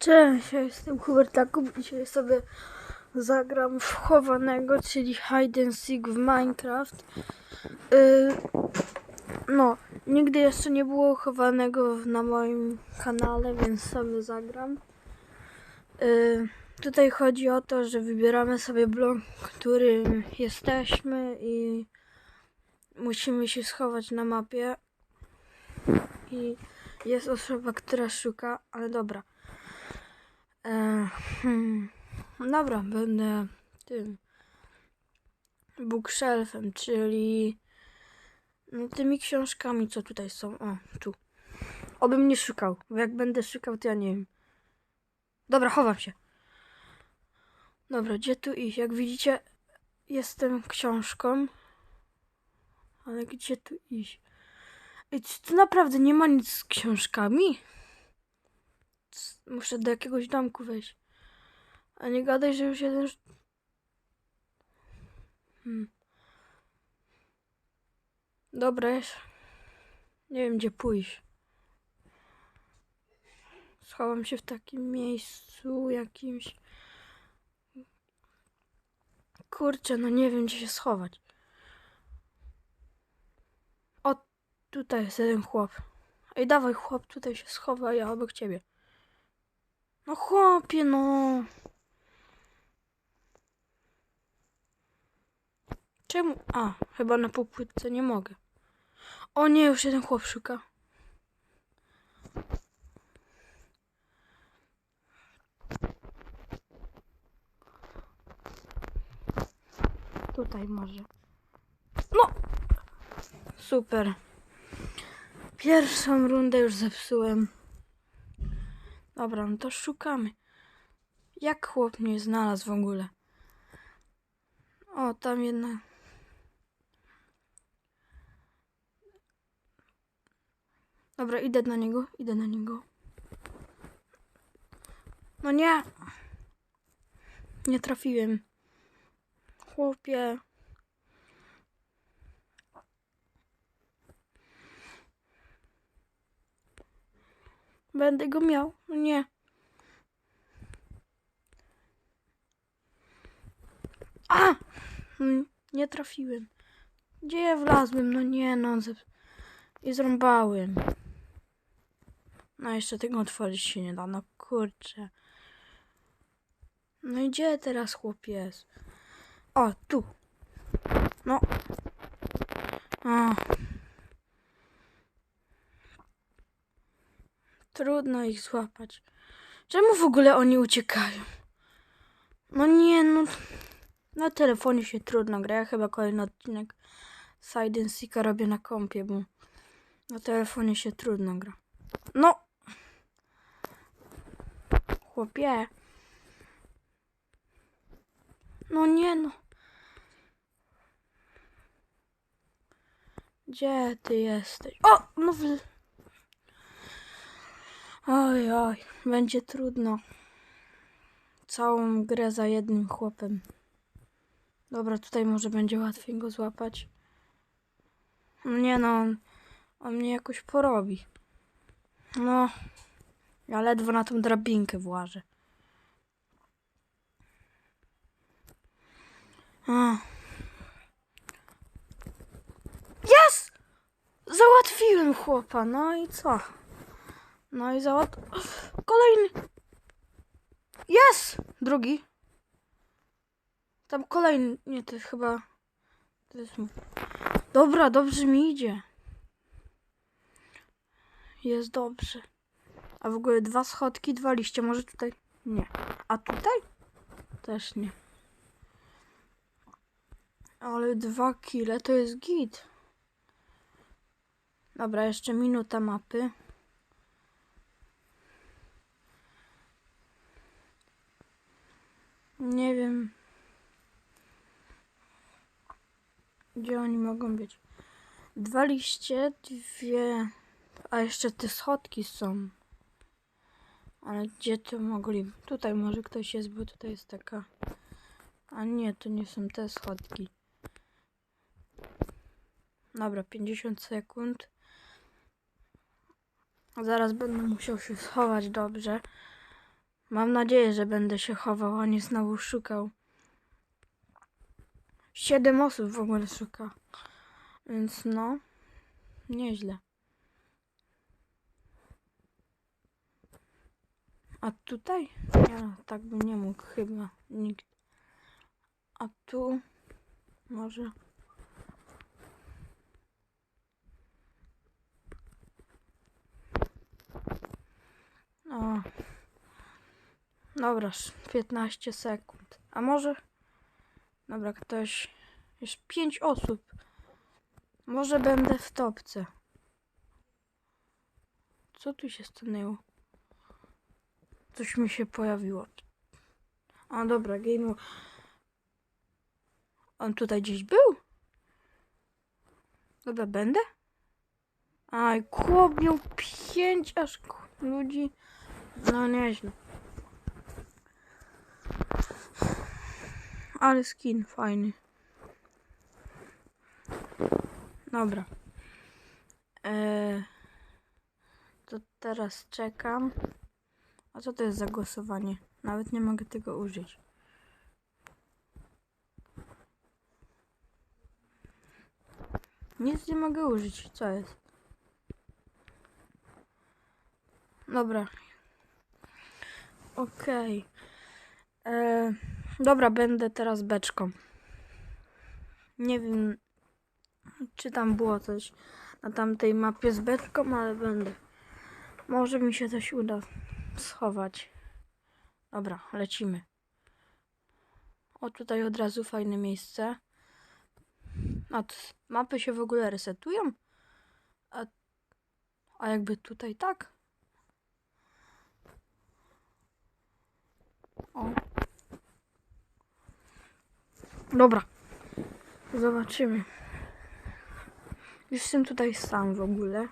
Cześć, ja jestem Hubert Jakub. Dzisiaj sobie zagram w chowanego, czyli hide and seek w Minecraft. Yy, no, nigdy jeszcze nie było chowanego na moim kanale, więc sobie zagram. Yy, tutaj chodzi o to, że wybieramy sobie blok, którym jesteśmy i musimy się schować na mapie. I jest osoba, która szuka, ale dobra. E, hmm. Dobra, będę tym bookshelfem, czyli no, tymi książkami, co tutaj są. O, tu. Obym nie szukał, bo jak będę szukał, to ja nie wiem. Dobra, chowam się. Dobra, gdzie tu iść? Jak widzicie, jestem książką. Ale gdzie tu iść? Ej, czy tu naprawdę nie ma nic z książkami? Muszę do jakiegoś domku wejść. A nie gadaj, że już jeden... Hmm. Dobra, jest. Nie wiem, gdzie pójść. Schowam się w takim miejscu jakimś. Kurczę, no nie wiem, gdzie się schować. O, tutaj jest jeden chłop. Ej, dawaj chłop, tutaj się schowa, ja obok ciebie. No chłopie, no. Czemu? A, chyba na półpłytce nie mogę. O nie, już jeden chłop szuka. Tutaj może. No! Super. Pierwszą rundę już zepsułem. Dobra, no to szukamy. Jak chłop mnie znalazł w ogóle? O, tam jedna. Dobra, idę na niego, idę na niego. No nie! Nie trafiłem. Chłopie. Będę go miał. Nie. A! Mm, Nie trafiłem. Gdzie ja wlazłem? No nie, no. I zrąbałem. No jeszcze tego otworzyć się nie da. No kurczę. No i gdzie teraz chłop jest? O, tu. No. Trudno ich złapać. Czemu w ogóle oni uciekają? No nie, no. Na telefonie się trudno gra. Ja chyba kolejny odcinek Side and Seeka robię na kompie, bo na telefonie się trudno gra. No! Chłopie. No nie no. Gdzie ty jesteś? O! No w... Oj, oj, będzie trudno. Całą grę za jednym chłopem. Dobra, tutaj może będzie łatwiej go złapać. Nie no, on, on mnie jakoś porobi. No, ja ledwo na tą drabinkę włażę. Jest! Załatwiłem chłopa, no i co? No i załat... Kolejny! Jest! Drugi. Tam kolejny... Nie, to jest chyba... To jest... Dobra, dobrze mi idzie. Jest dobrze. A w ogóle dwa schodki, dwa liście. Może tutaj? Nie. A tutaj? Też nie. Ale dwa kile to jest git. Dobra, jeszcze minuta mapy. Nie wiem. Gdzie oni mogą być? Dwa liście, dwie. A jeszcze te schodki są. Ale gdzie to mogli? Tutaj może ktoś jest, bo tutaj jest taka. A nie, to nie są te schodki. Dobra, 50 sekund. Zaraz będę musiał się schować dobrze. Mam nadzieję, że będę się chował, a nie znowu szukał. Siedem osób w ogóle szuka. Więc no, nieźle. A tutaj? Nie, tak by nie mógł chyba nikt. A tu może. O. Dobra, sz- 15 sekund. A może? Dobra, ktoś. Już 5 osób. Może będę w topce. Co tu się stanęło? Coś mi się pojawiło. A dobra, game. On tutaj gdzieś był? Dobra, będę? Aj, miał pięć aż ludzi. No nieźle. Ale skin fajny. Dobra. Eee, to teraz czekam. A co to jest za głosowanie? Nawet nie mogę tego użyć. Nic nie mogę użyć. Co jest? Dobra. Okej. E, Dobra, będę teraz beczką. Nie wiem, czy tam było coś na tamtej mapie z beczką, ale będę. Może mi się coś uda schować. Dobra, lecimy. O, tutaj od razu fajne miejsce. A mapy się w ogóle resetują? A, a jakby tutaj tak? O. Dobra. Zobaczymy. Już jestem tutaj sam w ogóle.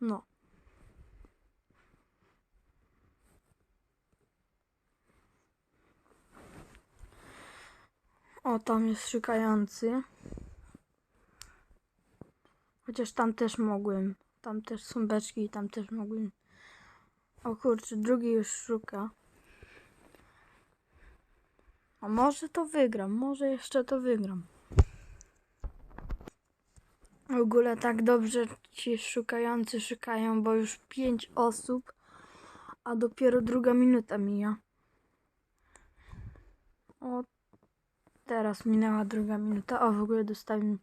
No. O, tam jest szukający. Chociaż tam też mogłem. Tam też są beczki i tam też mogłem. O kurczę, drugi już szuka. A może to wygram, może jeszcze to wygram. W ogóle tak dobrze ci szukający szukają, bo już pięć osób, a dopiero druga minuta mija. O, teraz minęła druga minuta. O, w ogóle dostałem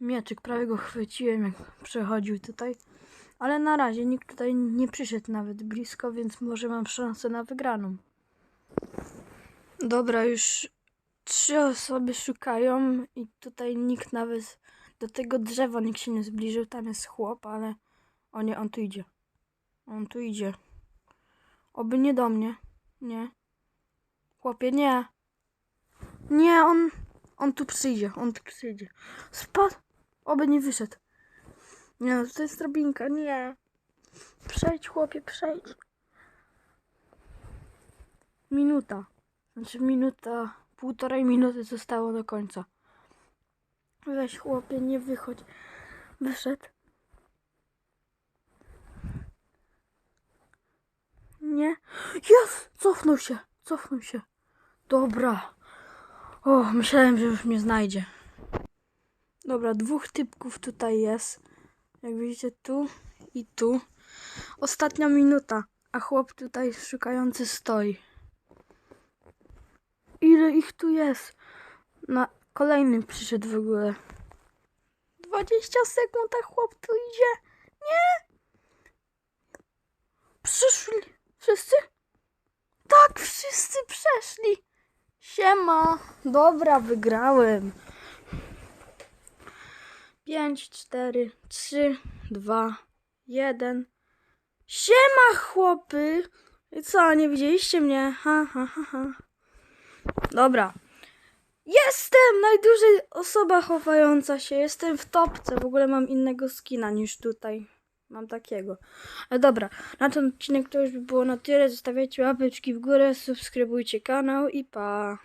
mieczyk, prawie go chwyciłem, jak przechodził tutaj. Ale na razie nikt tutaj nie przyszedł nawet blisko, więc może mam szansę na wygraną. Dobra, już trzy osoby szukają i tutaj nikt nawet do tego drzewa nikt się nie zbliżył. Tam jest chłop, ale o nie, on tu idzie. On tu idzie. Oby nie do mnie. Nie. Chłopie, nie. Nie, on, on tu przyjdzie, on tu przyjdzie. Spadł. Oby nie wyszedł. Nie, no, to jest drabinka, nie. Przejdź, chłopie, przejdź. Minuta. Znaczy minuta, półtorej minuty zostało do końca. Weź chłopie, nie wychodź. Wyszedł. Nie. Jest! Cofnął się, cofnął się. Dobra. O, myślałem, że już mnie znajdzie. Dobra, dwóch typków tutaj jest. Jak widzicie, tu i tu. Ostatnia minuta, a chłop tutaj szukający stoi. Ile ich tu jest? Na kolejny przyszedł w ogóle. 20 sekund, a chłop tu idzie. Nie! Przyszli. Wszyscy? Tak, wszyscy przeszli. Siema. Dobra, wygrałem. 5, 4, 3, 2, 1. Siema, chłopy. I co, nie widzieliście mnie? Ha, ha, ha, ha. Dobra. Jestem! Najdłużej osoba chowająca się. Jestem w topce. W ogóle mam innego skina niż tutaj. Mam takiego. Ale dobra, na ten odcinek to już by było na tyle. Zostawiajcie łapeczki w górę, subskrybujcie kanał i pa.